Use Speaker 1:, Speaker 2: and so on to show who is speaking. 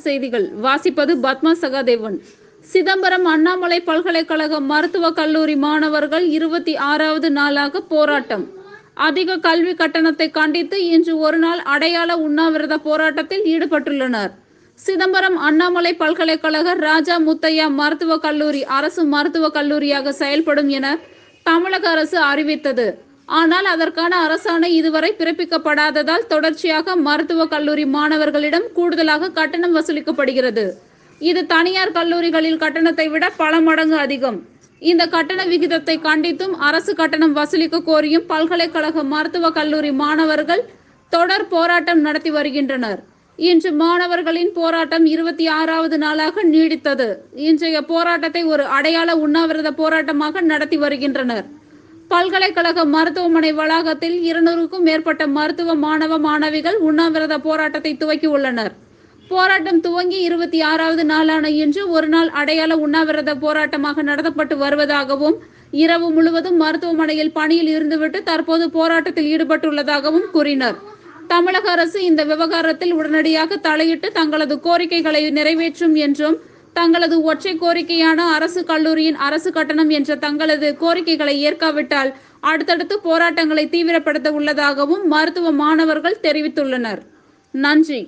Speaker 1: செய்திகள். வாசிப்பது பத்மா சகாதேவன். சிதம்பரம் அண்ணாமலை பல்கலைக்கழக மருத்துவக் கல்லூரி மாணவர்கள் இருபத்தி ஆறாவது நாளாக போராட்டம். அதிக கல்வி கட்டணத்தை கண்டித்து இன்று ஒருநாள் அடையாள உண்ணாவிரத போராட்டத்தில் ஈடுபட்டுள்ளனர். சிதம்பரம் அண்ணாமலை பல்கலைக்கழக ராஜா முத்தையா மருத்துவக் கல்லூரி அரசு மருத்துவக் கல்லூரியாக செயல்படும் என தமிழக அரசு அறிவித்தது. ஆனால் அதற்கான அரசாணை இதுவரை பிறப்பிக்கப்படாததால் தொடர்ச்சியாக மருத்துவக் கல்லூரி மாணவர்களிடம் கூடுதலாக கட்டணம் வசூலிக்கப்படுகிறது. இது தனியார் கல்லூரிகளில் கட்டணத்தை விட பல மடங்கு அதிகம். இந்த கட்டண விகிதத்தை கண்டித்தும் அரசு கட்டணம் வசூலிக்க கோரியும் பல்கலைக்கழக மருத்துவக் கல்லூரி மாணவர்கள் தொடர் போராட்டம் நடத்தி வருகின்றனர். இன்று மாணவர்களின் போராட்டம் இருபத்தி ஆறாவது நாளாக நீடித்தது. இன்றைய போராட்டத்தை ஒரு அடையாள உண்ணாவிரத போராட்டமாக நடத்தி வருகின்றனர். பல்கலைக்கழக மருத்துவமனை வளாகத்தில் இருநூறுக்கும் மேற்பட்ட மருத்துவ மாணவ மாணவிகள் உண்ணாவிரத போராட்டத்தை துவக்கியுள்ளனர் போராட்டம் துவங்கி இருபத்தி ஆறாவது நாளான இன்று ஒரு நாள் அடையாள உண்ணாவிரத போராட்டமாக நடத்தப்பட்டு வருவதாகவும் இரவு முழுவதும் மருத்துவமனையில் பணியில் இருந்துவிட்டு தற்போது போராட்டத்தில் ஈடுபட்டுள்ளதாகவும் கூறினர். தமிழக அரசு இந்த விவகாரத்தில் உடனடியாக தலையிட்டு தங்களது கோரிக்கைகளை நிறைவேற்றும் என்றும் தங்களது ஒற்றை கோரிக்கையான அரசு கல்லூரியின் அரசு கட்டணம் என்ற தங்களது கோரிக்கைகளை ஏற்காவிட்டால் அடுத்தடுத்து போராட்டங்களை தீவிரப்படுத்த உள்ளதாகவும் மருத்துவ மாணவர்கள் தெரிவித்துள்ளனர். நன்றி.